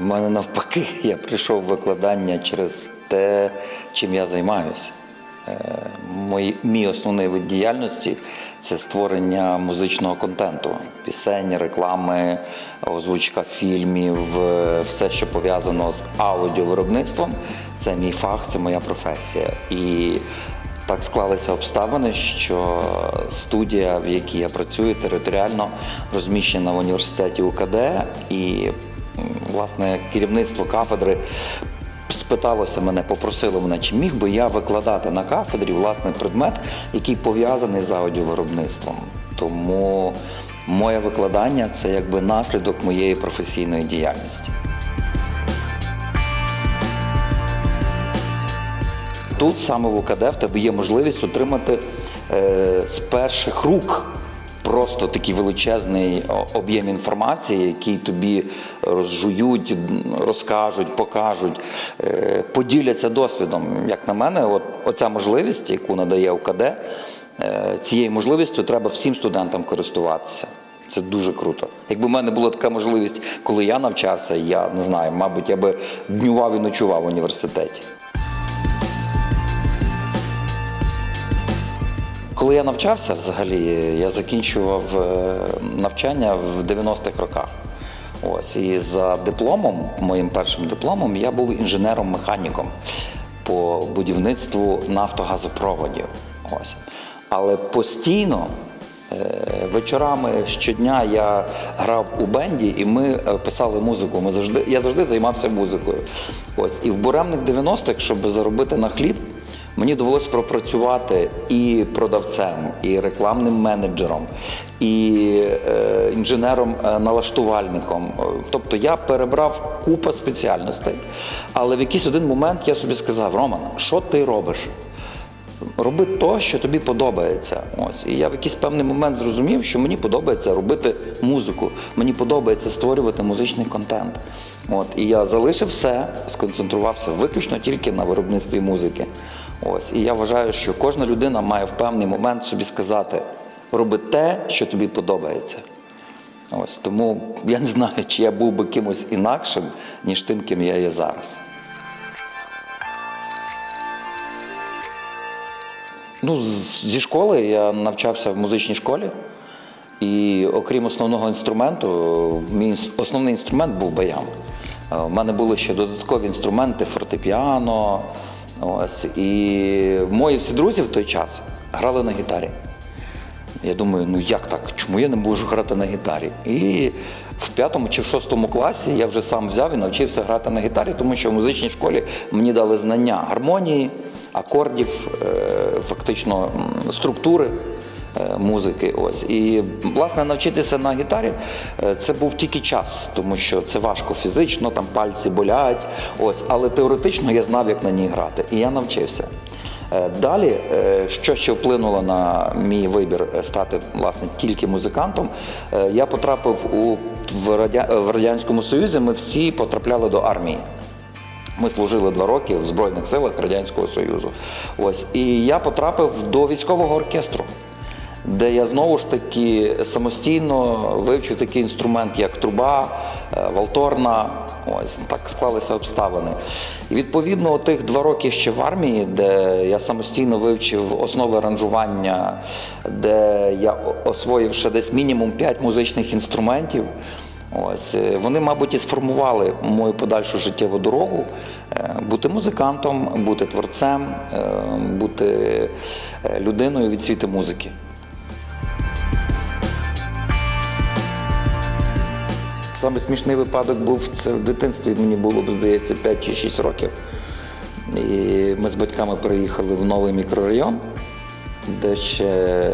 У мене навпаки, я прийшов в викладання через те, чим я займаюся. Е, Мій, мій основний вид діяльності це створення музичного контенту, пісень, реклами, озвучка фільмів, е, все, що пов'язано з аудіовиробництвом. Це мій фах, це моя професія. І так склалися обставини, що студія, в якій я працюю, територіально розміщена в університеті УКД, і власне керівництво кафедри спиталося мене, попросило мене, чи міг би я викладати на кафедрі власний предмет, який пов'язаний з аудіовиробництвом. Тому моє викладання це якби наслідок моєї професійної діяльності. Тут саме в УКД в тебе є можливість отримати е, з перших рук просто такий величезний об'єм інформації, який тобі розжують, розкажуть, покажуть, е, поділяться досвідом. Як на мене, от оця можливість, яку надає УКД, е, цією можливістю треба всім студентам користуватися. Це дуже круто. Якби в мене була така можливість, коли я навчався, я не знаю, мабуть, я би днював і ночував в університеті. Коли я навчався, взагалі, я закінчував е, навчання в 90-х роках. Ось і за дипломом, моїм першим дипломом, я був інженером-механіком по будівництву нафтогазопроводів. Ось. Але постійно е, вечорами щодня я грав у бенді, і ми е, писали музику. Ми завжди, я завжди займався музикою. Ось. І в буремних 90-х, щоб заробити на хліб, Мені довелося пропрацювати і продавцем, і рекламним менеджером, і е, інженером-налаштувальником. Е, Тобто я перебрав купу спеціальностей, але в якийсь один момент я собі сказав: Роман, що ти робиш? Роби то, що тобі подобається. Ось. І я в якийсь певний момент зрозумів, що мені подобається робити музику, мені подобається створювати музичний контент. От. І я залишив все, сконцентрувався виключно тільки на виробництві музики. Ось. І я вважаю, що кожна людина має в певний момент собі сказати: роби те, що тобі подобається. Ось. Тому я не знаю, чи я був би кимось інакшим, ніж тим, ким я є зараз. Ну, зі школи я навчався в музичній школі. І окрім основного інструменту, мій основний інструмент був баян. Е, У мене були ще додаткові інструменти, фортепіано. Ось. І мої всі друзі в той час грали на гітарі. Я думаю, ну як так? Чому я не можу грати на гітарі? І в п'ятому чи в шостому класі я вже сам взяв і навчився грати на гітарі, тому що в музичній школі мені дали знання гармонії, акордів, е, фактично структури е, музики. Ось. І власне навчитися на гітарі е, це був тільки час, тому що це важко фізично, там пальці болять. Ось, але теоретично я знав, як на ній грати. І я навчився. Е, Далі, що ще вплинуло на мій вибір стати власне тільки музикантом, я потрапив у в в Радянському Союзі. Ми всі потрапляли до армії. Ми служили два роки в Збройних силах Радянського Союзу. Ось і я потрапив до військового оркестру, де я знову ж таки самостійно вивчив такий інструмент, як труба, е, валторна. Ось так склалися обставини. І відповідно, тих два роки ще в армії, де я самостійно вивчив основи аранжування, де я освоїв ще десь мінімум 5 музичних інструментів. Ось е, вони, мабуть, і сформували мою подальшу життєву дорогу е, бути музикантом, бути творцем, е, бути людиною від світу музики. Саме смішний випадок був це в дитинстві. Мені було, здається, 5 чи 6 років. І ми з батьками переїхали в новий мікрорайон, де ще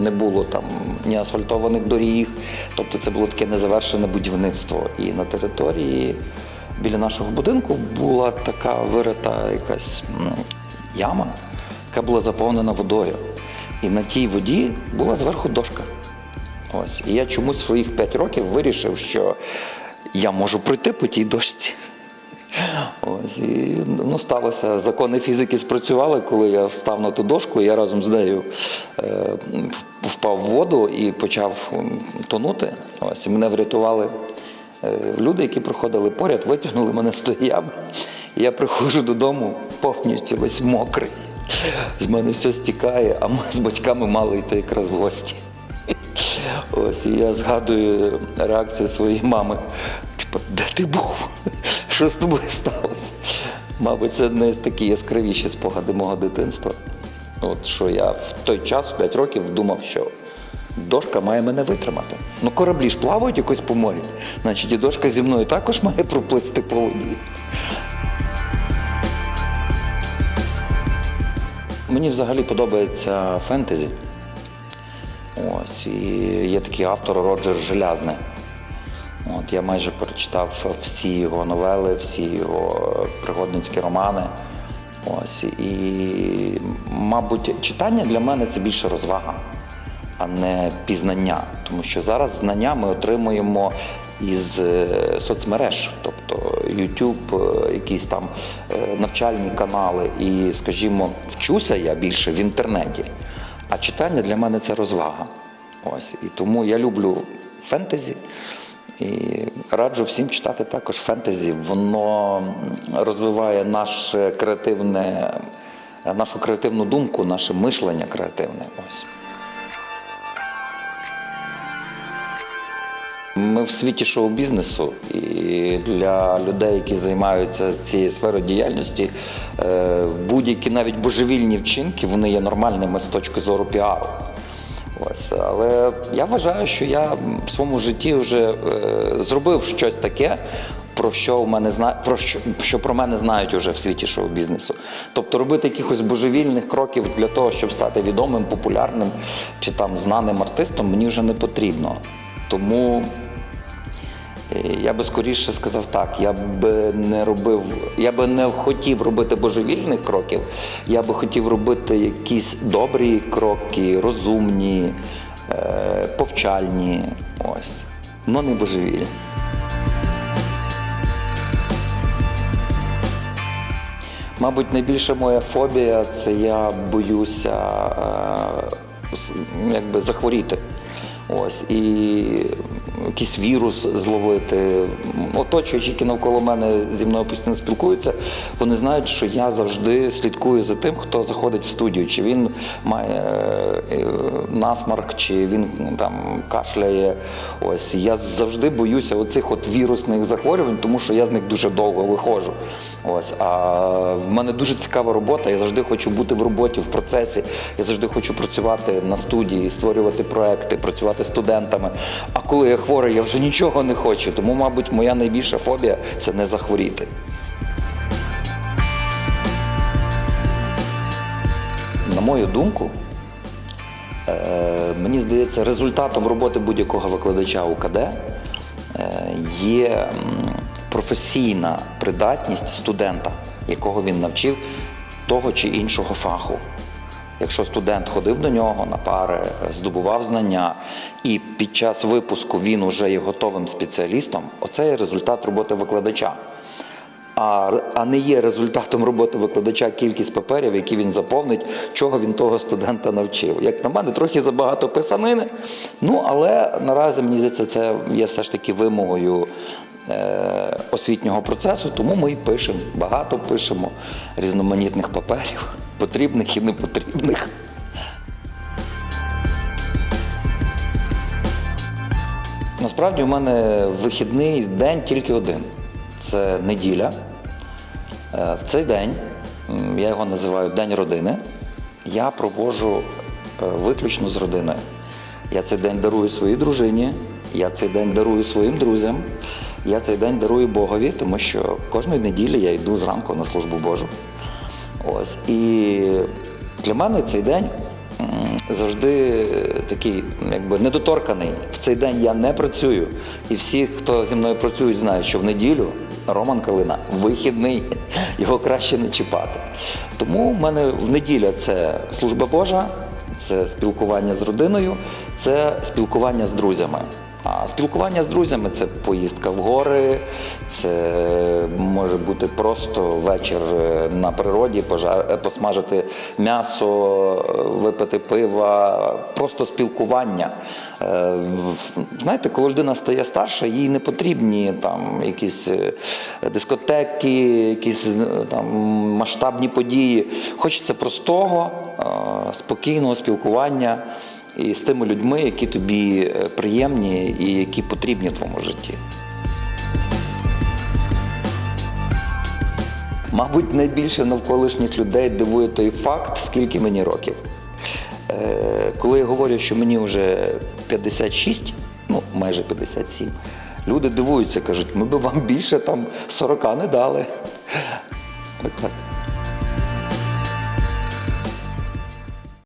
не було там ні асфальтованих доріг. Тобто це було таке незавершене будівництво. І на території біля нашого будинку була така вирита якась яма, яка була заповнена водою. І на тій воді була зверху дошка. Ось. І я чомусь своїх 5 років вирішив, що я можу пройти по тій дошці. Ось, і ну, сталося, закони фізики спрацювали, коли я встав на ту дошку, я разом з нею е, впав в воду і почав тонути. Ось, і мене врятували Е, Люди, які проходили поряд, витягнули мене з ями. Я приходжу додому повністю весь мокрий. З мене все стікає, а ми з батьками мали йти якраз в гості. Ось і я згадую реакцію своєї мами. Де ти був? Що з тобою сталося? Мабуть, це не такі яскравіші спогади мого дитинства. От що я в той час, в 5 років, думав, що дошка має мене витримати. Ну, кораблі ж плавають якось по морі. Значить, і дошка зі мною також має проплисти по воді. Мені взагалі подобається фентезі. Ось, і є такий автор Роджер Желязний. От, я майже прочитав всі його новели, всі його пригодницькі романи. Ось, і, мабуть, читання для мене це більше розвага, а не пізнання. Тому що зараз знання ми отримуємо із е, соцмереж, тобто YouTube, е, якісь там е, навчальні канали. І, скажімо, вчуся я більше в інтернеті. А читання для мене це розвага. Ось. І тому я люблю фентезі. І раджу всім читати також фентезі. Воно розвиває наше креативне, нашу креативну думку, наше мишлення креативне. Ось. Ми в світі шоу-бізнесу, і для людей, які займаються цією сферою діяльності, е, будь-які навіть божевільні вчинки вони є нормальними з точки зору піару. Ось, але я вважаю, що я в своєму житті вже е, зробив щось таке, про що в мене зна... про що, що про мене знають уже в світі шоу-бізнесу. Тобто робити якихось божевільних кроків для того, щоб стати відомим, популярним чи там знаним артистом, мені вже не потрібно. Тому я би скоріше сказав так, я би не робив, я би не хотів робити божевільних кроків, я би хотів робити якісь добрі кроки, розумні, е, повчальні, ось, але не божевільні. Мабуть, найбільша моя фобія це я боюся е, якби захворіти. Ось і якийсь вірус зловити. Оточуючи, які навколо мене зі мною постійно спілкуються, вони знають, що я завжди слідкую за тим, хто заходить в студію, чи він має е, насмарк, чи він там кашляє. Ось я завжди боюся оцих от вірусних захворювань, тому що я з них дуже довго виходжу. Ось а в мене дуже цікава робота. Я завжди хочу бути в роботі, в процесі. Я завжди хочу працювати на студії, створювати проекти, працювати з студентами. А коли я хворий, я вже нічого не хочу. Тому, мабуть, моя найбільша фобія це не захворіти. На мою думку, е, мені здається, результатом роботи будь-якого викладача УКД е, є професійна придатність студента, якого він навчив того чи іншого фаху. Якщо студент ходив до нього на пари, здобував знання, і під час випуску він уже є готовим спеціалістом, оце є результат роботи викладача. А, а не є результатом роботи викладача кількість паперів, які він заповнить, чого він того студента навчив. Як на мене, трохи забагато писанини. Ну, але наразі мені здається, це є все ж таки вимогою е, освітнього процесу, тому ми і пишемо, багато пишемо різноманітних паперів, потрібних і непотрібних. Насправді у мене вихідний день тільки один. Це неділя. Е, В цей день, я його називаю День родини, я проводжу е, виключно з родиною. Я цей день дарую своїй дружині, я цей день дарую своїм друзям, я цей день дарую Богові, тому що кожної неділі я йду зранку на службу Божу. Ось. І для мене цей день завжди такий, якби недоторканий. В цей день я не працюю. І всі, хто зі мною працюють, знають, що в неділю Роман Калина вихідний, його краще не чіпати. Тому в мене в неділя це служба Божа, це спілкування з родиною, це спілкування з друзями. А спілкування з друзями це поїздка в гори, це може бути просто вечір е, на природі, пожа- е, посмажити м'ясо, е, випити пива, просто спілкування. Знаєте, коли людина стає старша, їй не потрібні там якісь дискотеки, якісь там масштабні події. Хочеться простого, спокійного спілкування і з тими людьми, які тобі е, приємні і які потрібні в твоєму житті. Мабуть, найбільше навколишніх людей дивує той факт, скільки мені років. Е, Коли я говорю, що мені вже 56, ну майже 57, люди дивуються, кажуть, ми би вам більше там 40 не дали. Отак.